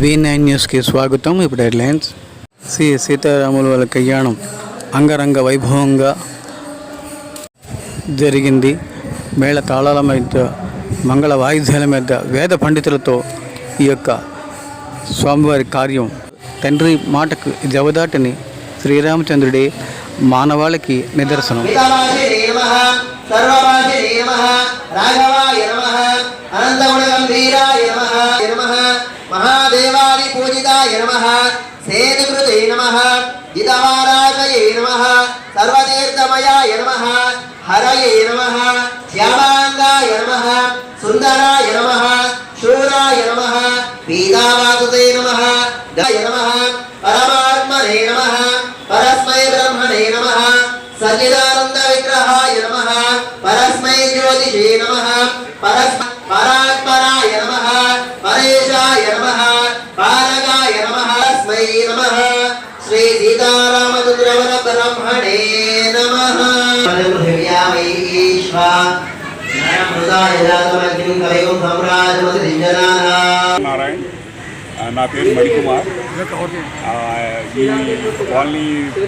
V nine న్యూస్కి స్వాగతం. ఇప్పుడు హెడ్లైన్స్. శ్రీ సీతారాములు వాళ్ళ కళ్యాణం అంగరంగ వైభవంగా జరిగింది. మేళ తాళాల మధ్య మంగళ వాయిద్యాల మధ్య వేద పండితులతో ఈ యొక్క స్వామివారి కార్యం. తండ్రి మాటకు జవదాటని శ్రీరామచంద్రుడే మానవాళికి నిదర్శనం. మితవాసినే నమః సర్వవాసినే నమః రాఘవాయ నమః నమః. నమః మహాదేవాది పూజితాయ నమ. సేతుకృతే నమ. జితవారాజయే నమః. సర్వతీర్థమయాయ నమ. హరయే నమ. శ్యామాంగాయ నమ. సుందరాయ నమ. శూరాయ నమ. పీతావాసుతే నమ. గాయ నమ. పరమాత్మనే నమ. పరస్మై బ్రహ్మణే నమ. సచిదానంద విగ్రహాయ నమ. పరస్మై జ్యోతిషే నమ. పరస్మ పరాత్పరాయ నమ. పరేశాయ నారాయణ్ నా పేరు మణికుమార్. ఈ కాలనీ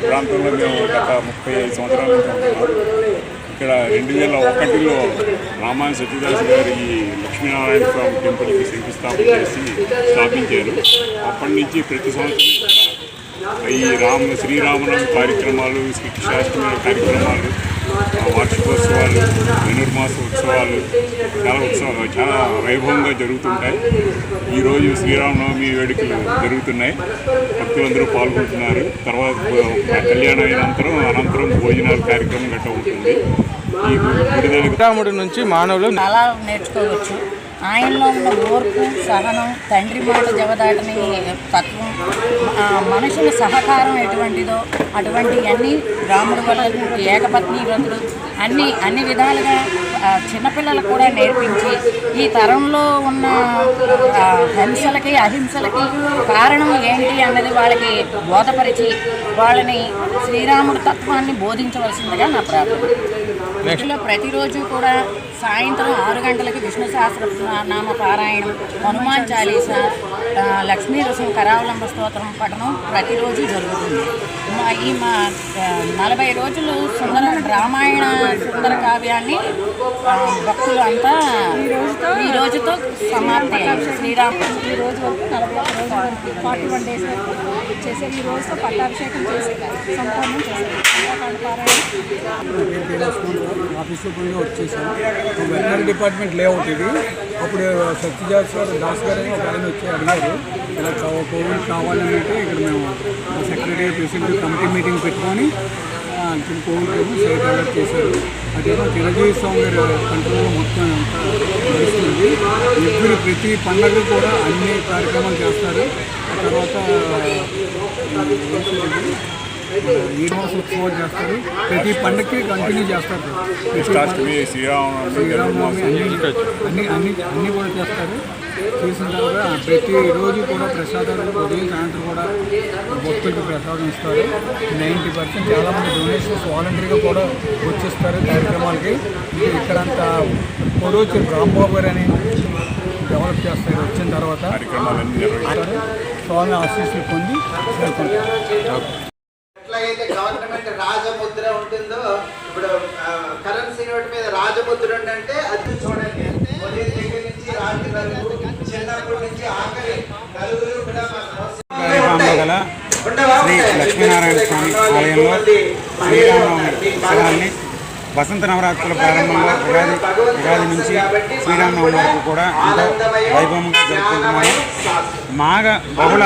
ప్రాంతంలో మేము గత ముప్పై ఐదు సంవత్సరాల నుంచి ఉంటున్నాం. ఇక్కడ రెండు వేల ఒకటిలో రామాయణ సత్యదాస్ గారి లక్ష్మీనారాయణ స్వామి టెంపుల్కి శంకుస్థాపన చేసి స్థాపించారు. అప్పటి నుంచి ప్రతి సంవత్సరం ఈ రామ శ్రీరామనవమి కార్యక్రమాలు శ్రీకృష్ణాష్టమి కార్యక్రమాలు వార్షికోత్సవాలు ధనుర్మాస ఉత్సవాలు చాలా ఉత్సవాలు చాలా వైభవంగా జరుగుతుంటాయి. ఈరోజు శ్రీరామనవమి వేడుకలు జరుగుతున్నాయి. భక్తులందరూ పాల్గొంటున్నారు. తర్వాత కళ్యాణం అయినంతరం అనంతరం భోజనాల కార్యక్రమం గట్రా ఉంటుంది ఈ గుడి దగ్గర రాముడి నుంచి మానవులు చాలా నేర్చుకోవచ్చు. ఆయనలో ఉన్న ఓర్పు సహనం తండ్రి మాట జవదాటని తత్వం. మనుషుల సహకారం ఎటువంటిదో అటువంటివన్నీ రాముడు వల్ల ఏకపత్ని వ్రతుడు అన్ని అన్ని విధాలుగా చిన్నపిల్లలకు కూడా నేర్పించి ఈ తరంలో ఉన్న హింసలకి అహింసలకి కారణం ఏంటి అన్నది వాళ్ళకి బోధపరిచి వాళ్ళని శ్రీరాముడి తత్వాన్ని బోధించవలసిందిగా నా ప్రార్థన. వీటిలో ప్రతిరోజు కూడా సాయంత్రం ఆరు గంటలకి విష్ణు సహస్ర నామ పారాయణం హనుమాన్ చాలీస లక్ష్మీ రసం కరావలంబ స్తోత్రం పఠనం ప్రతిరోజు జరుగుతుంది. మా ఈ మా నలభై రోజులు సుందర రామాయణ సుందర కావ్యాన్ని భక్తులు అంతా ఈ రోజుతో సమాప్తి శ్రీరామ్ ఈ రోజు వరకు నలభై ఫార్టీ వన్ డేస్ చేసే ఈ రోజుతో పట్టాభిషేకం చేసి సంపూర్ణం చేసేది సుందరకాండ పారాయణ. ఆఫీస్ వెటనరీ డిపార్ట్మెంట్ లేఅవుట్ ఇది. అప్పుడు సత్యజాత్ సార్ దాస్ గారు అని ఒక ఆయన వచ్చి అడిగారు. ఇలా కోవిడ్ కావాలని అంటే ఇక్కడ మేము సెక్రటరీ ప్రెసిడెంట్ కమిటీ మీటింగ్ పెట్టుకొని ఆ, కోవిడ్ అలర్ట్ చేశారు. అదేమో చిరంజీవి స్వామి గారి కంట్రోల్ మొత్తం నడుస్తుంది. ఎవ్రీ ప్రతి పండగ కూడా అన్ని కార్యక్రమాలు చేస్తారు. తర్వాత ఈ రోజు ఉత్సవాలు చేస్తారు. ప్రతి పండగకి కంటిన్యూ చేస్తారు. కృష్ణాష్టమి శ్రీరామనవమి అన్ని అన్ని అన్ని కూడా చేస్తారు. చేసిన తర్వాత ప్రతి రోజు కూడా ప్రసాదాలు ఉదయం సాయంత్రం కూడా భక్తులకు ప్రసాదం ఇస్తారు. నైంటీ పర్సెంట్ చాలామంది డొనేషన్స్ వాలంటరీగా కూడా వచ్చేస్తారు కార్యక్రమాలకి. ఇక్కడంతా కొరోచి రాంబాబు గారు అని డెవలప్ చేస్తారు. వచ్చిన తర్వాత. స్వామి ఆశీస్సులు పొంది వెళ్తుంటారు ఎట్లయితే గవర్నమెంట్ రాజముద్ర ఉంటుందో ఇప్పుడు కరెన్సీ నోట్ మీద రాజముద్ర ఉందంటే అది చూడండి ఉదయం దగ్గర నుంచి రాత్రి వరకు చిన్నప్పటి నుంచి ఆఖరి నలుగురు కూడా? శ్రీ లక్ష్మీనారాయణ స్వామి ఆలయంలో శ్రీరామనవమి ఉత్సవాన్ని వసంత నవరాత్రుల ప్రారంభంలో ఉగాది ఉగాది నుంచి శ్రీరామనవమి వరకు కూడా ఎంతో వైభవంగా జరుపుకుంటున్నాము. మాఘ బహుళ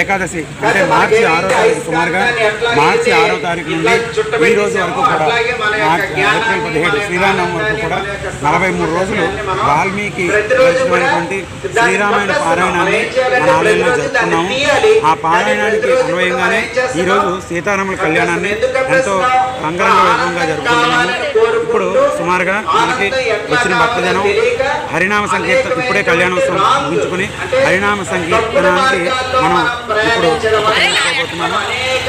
ఏకాదశి అంటే మార్చి ఆరో తారీఖు సుమారుగా మార్చి ఆరో తారీఖు నుండి ఈ రోజు వరకు కూడా మార్చి ఏప్రిల్ పదిహేడు శ్రీరామనవమి వరకు కూడా నలభై మూడు రోజులు వాల్మీకి రచించినటువంటి శ్రీరామాయణ పారాయణాన్ని మన ఆలయంలో జరుపుకున్నాము. ఆ పారాయణానికి అన్వయంగానే ఈరోజు సీతారాముల కళ్యాణాన్ని ఎంతో అంగరంగ వైభవంగా జరుపుకుంటున్నాము. ఇప్పుడు సుమారుగా మనకి వచ్చిన భక్తజనం హరినామ సంకీర్తన ఇప్పుడే కళ్యాణోత్సవం ముగించుకుని హరినామ సంకీర్తనానికి మనం ఇప్పుడు ఉపక్రమించుకోబోతున్నాము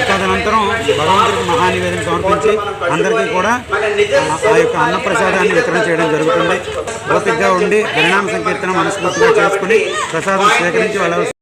తదనంతరం భగవంతుడికి మహానివేదన సమర్పించి అందరికీ కూడా ఆ- ఆ యొక్క అన్నప్రసాదాన్ని వితరణ చేయడం జరుగుతుంది. ఓపికగా ఉండి హరినామ సంకీర్తన మనస్ఫూర్తిగా చేసుకుని ప్రసాదం స్వీకరించి వెళ్ళవలసి